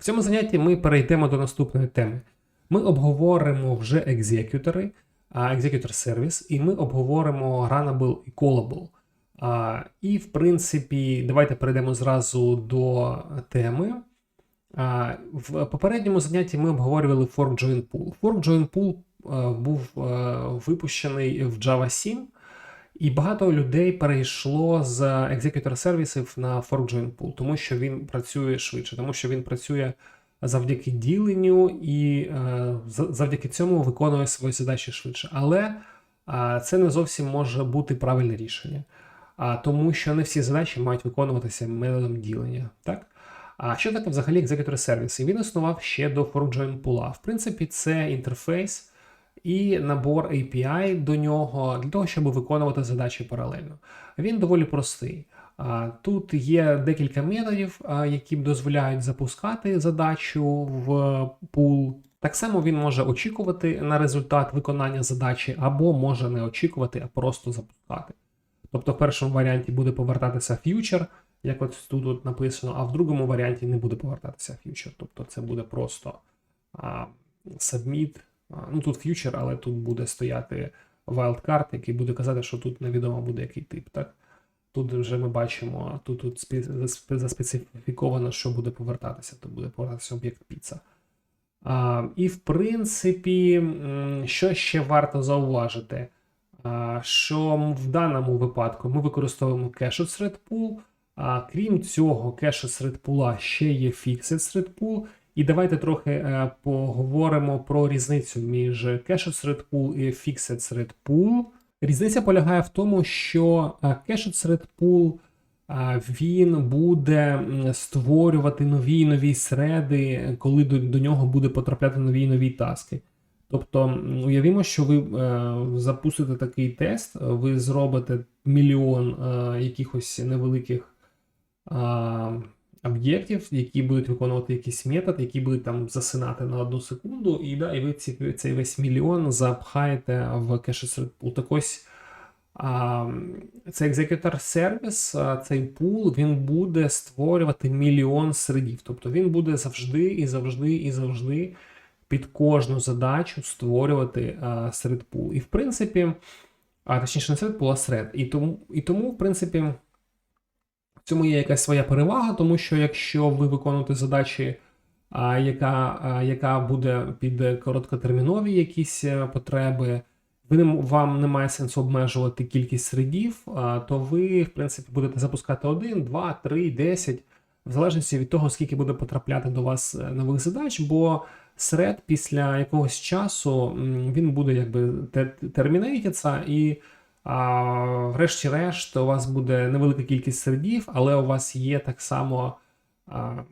В цьому занятті ми перейдемо до наступної теми. Ми обговоримо вже екзекютори, екзекютор сервіс, і ми обговоримо Runnable і Callable. А, І, в принципі, давайте перейдемо зразу до теми. А, В попередньому занятті ми обговорювали Fork Join Pool. Fork Join Pool був випущений в Java 7, і багато людей перейшло з Executor сервісів на Fork Join Pool, тому що він працює швидше, тому що він працює завдяки діленню і е, за- завдяки цьому виконує свої задачі швидше. Але а, це не зовсім може бути правильне рішення, а, тому що не всі задачі мають виконуватися методом ділення. Так? А що таке взагалі Executor сервіс? І він існував ще до ForkJoin Pool. В принципі, це інтерфейс і набор API до нього для того, щоб виконувати задачі паралельно. Він доволі простий. Тут є декілька методів, які дозволяють запускати задачу в пул. Так само він може очікувати на результат виконання задачі, або може не очікувати, а просто запускати. Тобто в першому варіанті буде повертатися future, як от тут от написано, а в другому варіанті не буде повертатися future. Тобто це буде просто а, submit. Ну тут future, але тут буде стояти wildcard, який буде казати, що тут невідомо буде який тип. Так? Тут вже ми бачимо, тут, тут спе- заспецифіковано, що буде повертатися. То буде повертатися об'єкт піца. А, і в принципі, що ще варто зауважити? А, що в даному випадку ми використовуємо кешет thread pool, а крім цього, кешет thread pool ще є fixed thread pool. І давайте трохи е, поговоримо про різницю між кешет thread pool і fixed thread pool. Різниця полягає в тому, що е, кешет thread pool а, він буде створювати нові і нові среди, коли до, до нього буде потрапляти нові і нові таски. Тобто, уявімо, що ви е, запустите такий тест, ви зробите мільйон е, якихось невеликих об'єктів, які будуть виконувати якийсь метод, які будуть там засинати на одну секунду, і, да, і ви ці, цей весь мільйон запхаєте в pool. Так ось а, цей екзекютор сервіс, цей пул, він буде створювати мільйон средів. Тобто він буде завжди і завжди і завжди під кожну задачу створювати серед пул. І в принципі, а точніше не серед пул, а серед. І тому, і тому, в принципі, цьому є якась своя перевага, тому що якщо ви виконуєте задачі, а, яка, а, яка буде під короткотермінові якісь е, потреби, ви не, вам немає сенсу обмежувати кількість средів, а, то ви, в принципі, будете запускати 1, 2, 3, 10, в залежності від того, скільки буде потрапляти до вас е, нових задач, бо сред після якогось часу він буде якби термінейтиться і. А врешті-решт, у вас буде невелика кількість середів, але у вас є так само.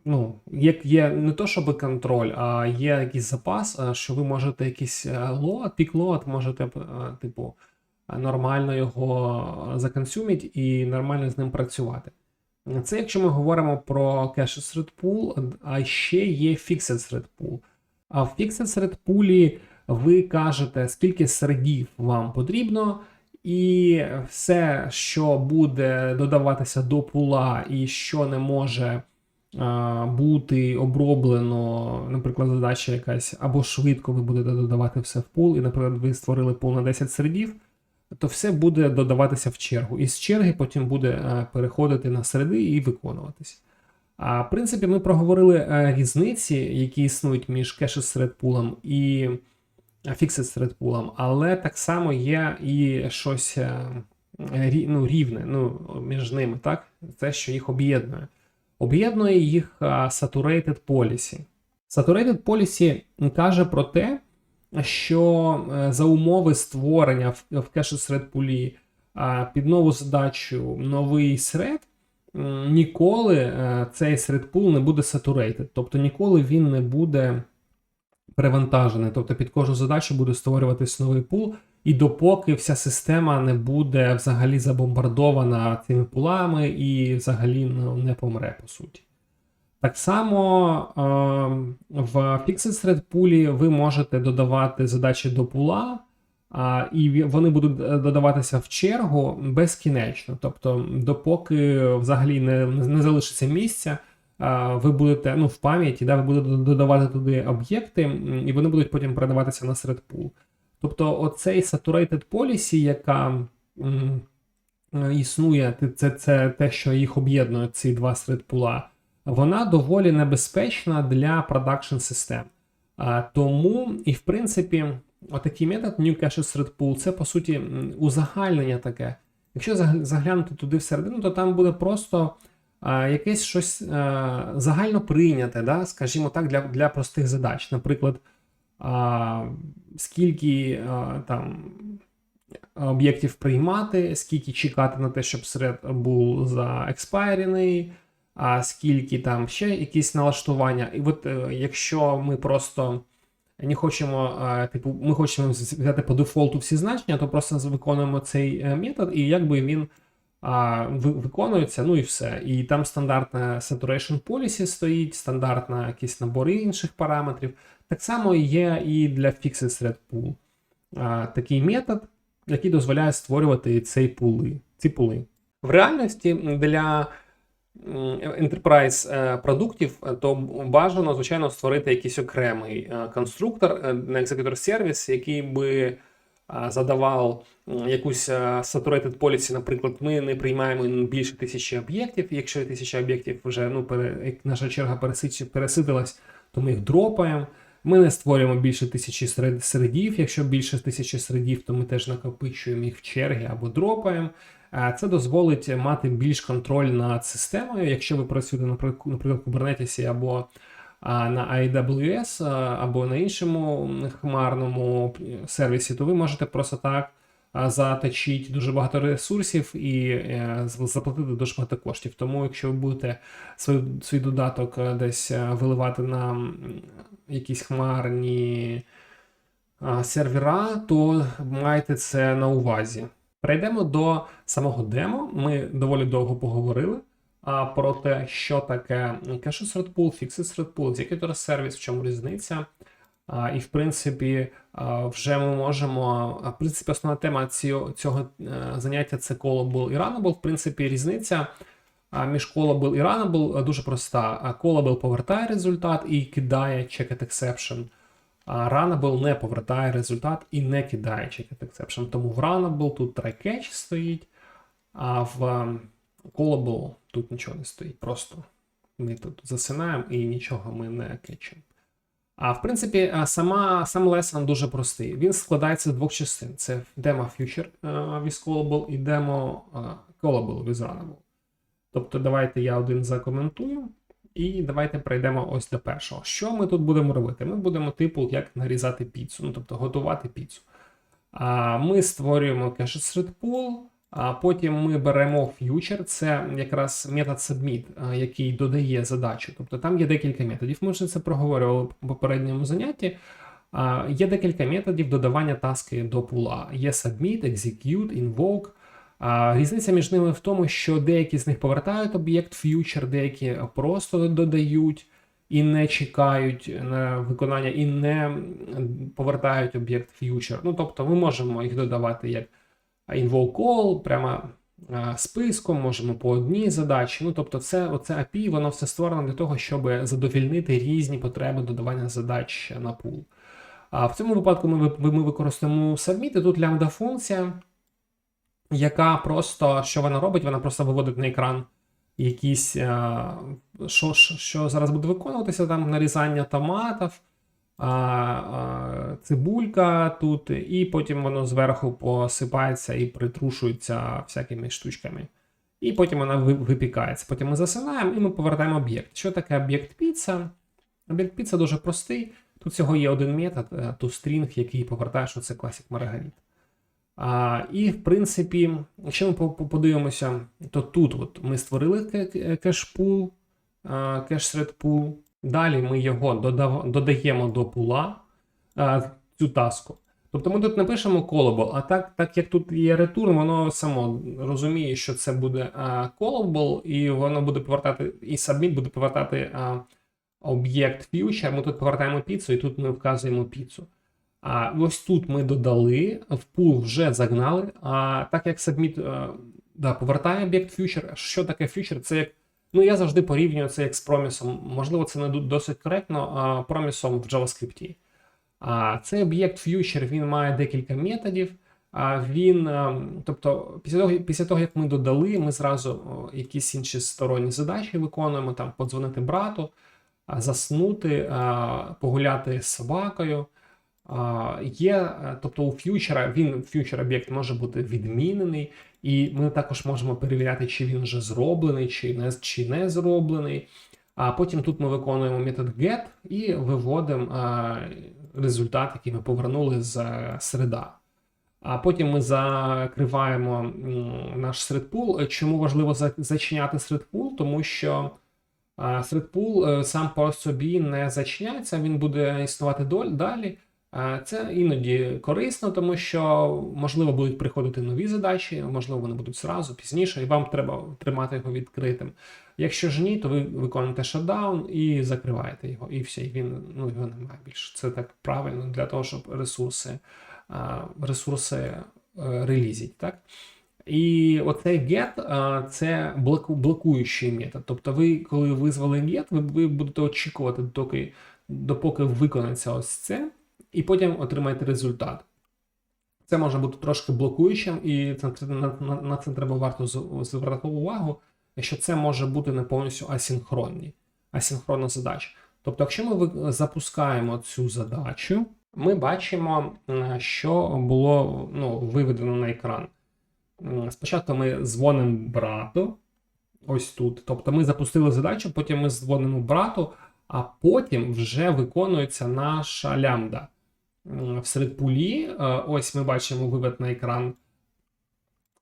Ну, є, є не то, щоб контроль, а є якийсь запас, що ви можете якийсь е, лот, пік лот, можете, е, типу, нормально його законсюмити і нормально з ним працювати. Це якщо ми говоримо про Cache Thread Pool, а ще є Fixed Thread Pool. А в Fixed Thread Pool ви кажете, скільки середів вам потрібно, і все, що буде додаватися до пула, і що не може бути оброблено, наприклад, задача якась, або швидко ви будете додавати все в пул, і, наприклад, ви створили пул на 10 середів, то все буде додаватися в чергу. І з черги потім буде е, переходити на середи і виконуватись. А в принципі, ми проговорили е, різниці, які існують між кеше серед пулом і фіксит серед пулом, але так само є і щось е, ну, рівне ну, між ними, так? Це, що їх об'єднує. Об'єднує їх а, Saturated Policy. Saturated Policy каже про те, що е, за умови створення в, кеше серед пулі під нову задачу новий сред, м, ніколи е, цей серед пул не буде saturated, тобто ніколи він не буде перевантажений. Тобто під кожну задачу буде створюватись новий пул, і допоки вся система не буде взагалі забомбардована цими пулами і взагалі ну, не помре, по суті. Так само е, в Fixed Thread пулі ви можете додавати задачі до пула, і вони будуть е, додаватися в чергу безкінечно. Тобто, допоки взагалі не, не залишиться місця, ви будете ну, в пам'яті, да, ви будете додавати туди об'єкти, і вони будуть потім передаватися на pool. Тобто, оцей saturated policy, яка м, е, існує, це, це те, що їх об'єднує, ці два thread пула, вона доволі небезпечна для продакшн систем. Тому, і в принципі, отакий метод New Cache Thread це по суті узагальнення таке. Якщо заглянути туди всередину, то там буде просто якесь щось загально прийняте, да, скажімо так, для, для простих задач. Наприклад, скільки там об'єктів приймати, скільки чекати на те, щоб серед був заекспайрений, а скільки там ще якісь налаштування. І от е, якщо ми просто не хочемо, е, типу, ми хочемо взяти по дефолту всі значення, то просто виконуємо цей е, метод, і якби він виконується, ну і все. І там стандартна saturation policy стоїть, стандартна якісь набори інших параметрів. Так само є і для Fixed Thread Pool. Такий метод, який дозволяє створювати цей пули, ці пули. В реальності для enterprise е, продуктів, е, то бажано, звичайно, створити якийсь окремий е, конструктор на Executor Service, який би задавав якусь saturated policy, наприклад, ми не приймаємо більше тисячі об'єктів. Якщо тисяча об'єктів вже ну, пере, наша черга переситилась, то ми їх дропаємо. Ми не створюємо більше тисячі серед- середів. Якщо більше тисячі середів, то ми теж накопичуємо їх в черги або дропаємо. Це дозволить мати більш контроль над системою. Якщо ви працюєте, наприклад, в Kubernetes або на AWS, або на іншому хмарному сервісі, то ви можете просто так заточити дуже багато ресурсів і е, заплатити дуже багато коштів. Тому, якщо ви будете свій, свій додаток е, десь е, виливати на якісь хмарні сервера, то майте це на увазі. Перейдемо до самого демо. Ми доволі довго поговорили а, про те, що таке кеше Thread Pool, Fixed Thread Pool, Executor Service, в чому різниця. А, і в принципі, а, вже ми можемо. а, В принципі, основна тема цього, цього е, заняття це Callable і Runnable. В принципі, різниця а, між Callable і Runnable дуже проста. А повертає результат і кидає Checked Exception. А Runnable не повертає результат і не кидає Checked Exception. Тому в Runnable тут try-catch стоїть, а в Callable тут нічого не стоїть. Просто ми тут засинаємо і нічого ми не кетчимо. А в принципі, сама, сам lesson дуже простий. Він складається з двох частин: це демо е, with callable і демо е, callable with runnable. Тобто, давайте я один закоментую, і давайте пройдемо ось до першого. Що ми тут будемо робити? Ми будемо, типу, як нарізати піцу, ну тобто готувати піцу. А ми створюємо кеше thread pool, а потім ми беремо future, це якраз метод submit, який додає задачу. Тобто там є декілька методів. Ми вже це проговорювали в попередньому занятті. Є декілька методів додавання таски до пула. Є submit, execute, invoke. Різниця між ними в тому, що деякі з них повертають об'єкт future, деякі просто додають і не чекають на виконання, і не повертають об'єкт future. Ну тобто ми можемо їх додавати як invoke call, прямо списком, можемо по одній задачі. Ну тобто, це оце API, воно все створено для того, щоб задовільнити різні потреби додавання задач на пул. А в цьому випадку ми, ми використаємо submit, і тут лямбда функція, яка просто що вона робить? Вона просто виводить на екран якісь, що, що, зараз буде виконуватися, там нарізання томатів, цибулька тут, і потім воно зверху посипається і притрушується всякими штучками. І потім вона випікається. Потім ми засинаємо і ми повертаємо об'єкт. Що таке об'єкт піца? Об'єкт піца дуже простий. Тут всього є один метод, е, toString, який повертає, що це Classic Margarit. А, і, в принципі, якщо ми по- по- подивимося, то тут от ми створили кеш-пул, pool. Далі ми його додаємо до пула а, цю таску. Тобто ми тут не пишемо callable, а так, так як тут є return, воно само розуміє, що це буде callable, і воно буде повертати, і submit буде повертати а, об'єкт future. Ми тут повертаємо піцу, і тут ми вказуємо піцу. А ось тут ми додали, в пул вже загнали. А так як submit е, да, повертає об'єкт future. Що таке future? Це як Ну, я завжди порівнюю це як з промісом. Можливо, це не досить коректно, а промісом в JavaScript. А цей об'єкт future він має декілька методів. А він, тобто, після того, після того, як ми додали, ми зразу якісь інші сторонні задачі виконуємо, там подзвонити брату, заснути, погуляти з собакою. Є, е, тобто у фьючера він фьючер об'єкт може бути відмінений, і ми також можемо перевіряти, чи він вже зроблений, чи не, чи не зроблений. А потім тут ми виконуємо метод get і виводимо результат, який ми повернули з е, середа. А потім ми закриваємо наш thread Чому важливо за- зачиняти thread Тому що е, сам по собі не зачиняється, він буде існувати далі. А, Це іноді корисно, тому що можливо будуть приходити нові задачі, можливо, вони будуть зразу пізніше, і вам треба тримати його відкритим. Якщо ж ні, то ви виконуєте шатдаун і закриваєте його, і все, і він ну його немає більше. Це так правильно для того, щоб ресурси, а, ресурси е, релізять, так? І оцей get це блоку, блокуючий метод. Тобто, ви, коли визвали get, ви будете очікувати, доки, допоки виконається ось це, і потім отримаєте результат. Це може бути трошки блокуючим, і на, це треба варто звертати увагу, що це може бути не повністю асинхронні, асинхронна задача. Тобто, якщо ми запускаємо цю задачу, ми бачимо, що було ну, виведено на екран. Спочатку ми дзвонимо брату, ось тут. Тобто ми запустили задачу, потім ми дзвонимо брату, а потім вже виконується наша лямбда. М, В середпулі, е, ось ми бачимо вивед на екран.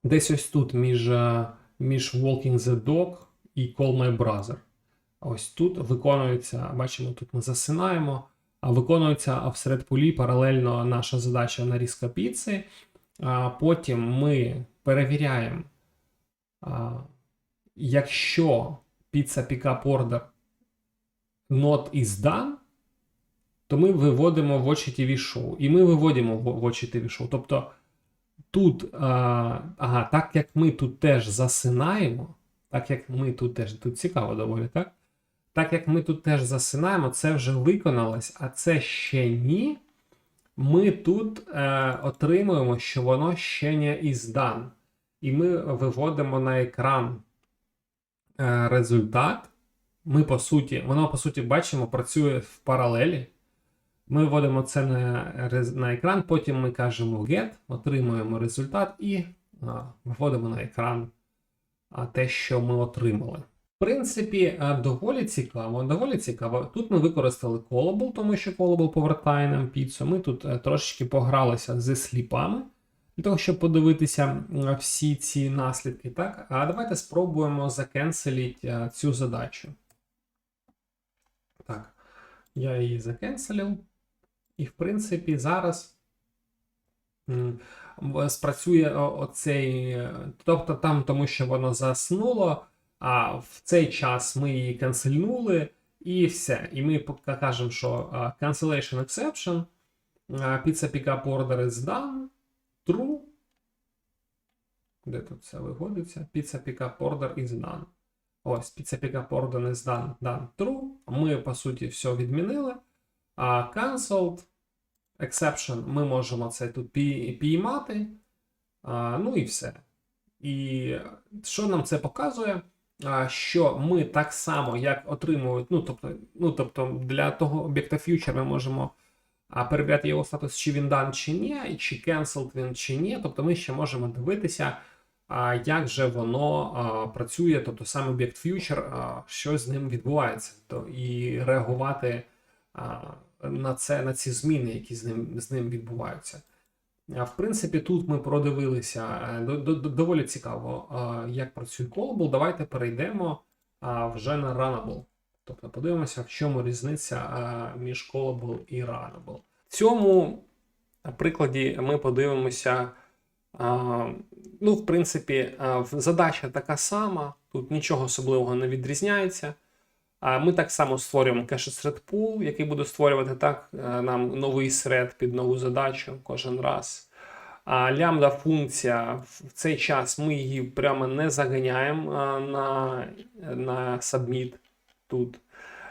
Десь ось тут між, е, між Walking the Dog і Call My Brother. Ось тут виконується, бачимо, тут ми засинаємо, а виконується а в середпулі паралельно наша задача нарізка піци. Потім ми перевіряємо, якщо піца pickup order not is done, то ми виводимо в очі TV show. І ми виводимо в очі TV show. Тобто тут, а, ага, так як ми тут теж засинаємо, так як ми тут теж, тут цікаво доволі, так? Так як ми тут теж засинаємо, це вже виконалось, а це ще ні. Ми тут е, отримуємо, що воно ще не іздан. І ми виводимо на екран е, результат. Ми, по суті, воно, по суті, бачимо, працює в паралелі. Ми вводимо це на, на екран, потім ми кажемо get, отримуємо результат і а, виводимо на екран а, те, що ми отримали. В принципі, а, доволі цікаво. Доволі цікаво. Тут ми використали Callable, тому що Callable повертає нам піцу. Ми тут е, трошечки погралися зі сліпами для того, щоб подивитися всі ці наслідки. Так, а давайте спробуємо закенселити е, цю задачу. Так, я її закенселив. І, в принципі, зараз спрацює оцей. е, Тобто там, тому що воно заснуло, а в цей час ми її канцельнули, і все. І ми поки кажемо, що а, cancellation exception, а, pizza pickup order is done, true. Де тут це виводиться? Pizza pickup order is done. Ось, pizza pickup order is done, done true. Ми, по суті, все відмінили. А cancelled exception ми можемо це тут піймати. Ну і все. І що нам це показує? Що ми так само, як отримують, ну тобто, ну, тобто для того об'єкта future ми можемо перевіряти його статус, чи він дан, чи ні, чи cancelled він, чи ні. Тобто ми ще можемо дивитися, як же воно працює, тобто сам об'єкт а, що з ним відбувається, то, і реагувати на це, на ці зміни, які з ним, з ним відбуваються. В принципі, тут ми продивилися е, до- до- до- доволі цікаво, як працює Callable. Давайте перейдемо вже на Runnable. Тобто подивимося, в чому різниця між Callable і Runnable. В цьому прикладі ми подивимося. Ну, в принципі, задача така сама, тут нічого особливого не відрізняється. А Ми так само створюємо кеше thread pool, який буде створювати так е, нам новий thread під нову задачу кожен раз. А лямбда функція в цей час ми її прямо не заганяємо на, на submit тут.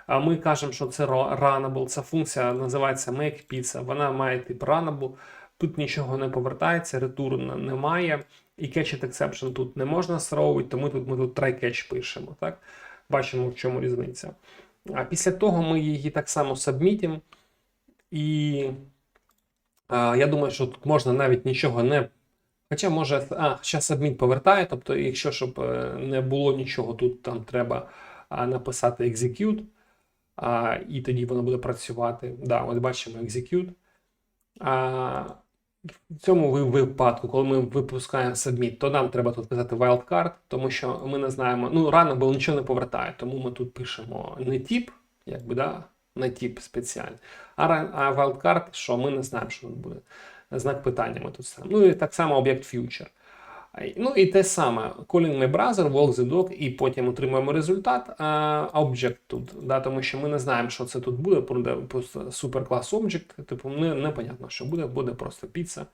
А ми кажемо, що це runnable, ця функція називається make pizza, вона має тип runnable, тут нічого не повертається, return немає, і catch exception тут не можна throw, тому тут ми тут try catch пишемо. Так? Бачимо, в чому різниця. А після того ми її так само сабмітимо. І а, я думаю, що тут можна навіть нічого не. Хоча може, а, зараз адмін повертає, тобто, якщо щоб е, не було нічого, тут там треба написати execute, а, і тоді воно буде працювати. Да, от бачимо execute. А, в цьому випадку, коли ми випускаємо сабміт, то нам треба тут казати wildcard, тому що ми не знаємо, ну рано було нічого не повертає, тому ми тут пишемо не тип, якби, да, не тип спеціальний, а, а wildcard, що ми не знаємо, що тут буде. Знак питання ми тут ставимо. Ну і так само об'єкт future. Ну і те саме, calling my browser, walk the dog, і потім отримуємо результат, а object тут, да, тому що ми не знаємо, що це тут буде, буде просто суперклас object, типу не, непонятно, що буде, буде просто піца.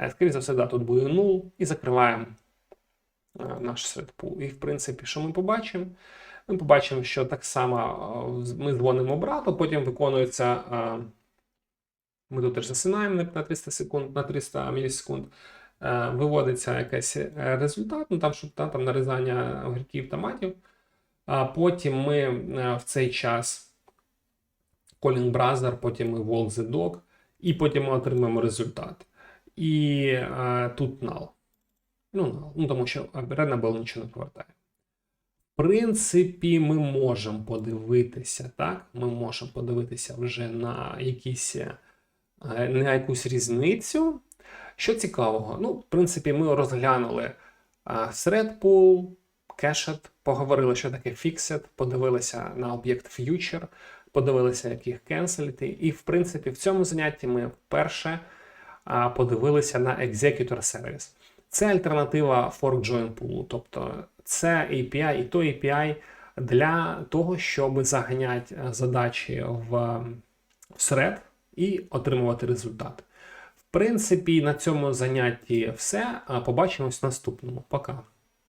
Е, Скоріше за все, да, тут буде null, і закриваємо е, наш pool. І в принципі, що ми побачимо? Ми побачимо, що так само е, ми дзвонимо брату, потім виконується. Ми тут теж засинаємо на на 300 секунд, на 300 мілісекунд. Е, Виводиться якийсь е, результат, ну там, що там, там нарізання огірків томатів. А потім ми е, в цей час calling browser, потім ми walk the dog, і потім ми отримаємо результат. І е, тут null. Ну, null. Ну, тому що Renable нічого не повертає. В принципі, ми можемо подивитися, так? Ми можемо подивитися вже на якісь, на якусь різницю. Що цікавого? Ну, в принципі, ми розглянули а, thread pool, cached, поговорили, що таке fixed, подивилися на об'єкт future, подивилися, як їх cancelити. І, в принципі, в цьому занятті ми вперше подивилися на executor service. Це альтернатива fork join pool, тобто це API і то API для того, щоб заганяти е, задачі в, в thread і отримувати результат. Принципі, на цьому занятті все. Побачимось в наступному. Пока.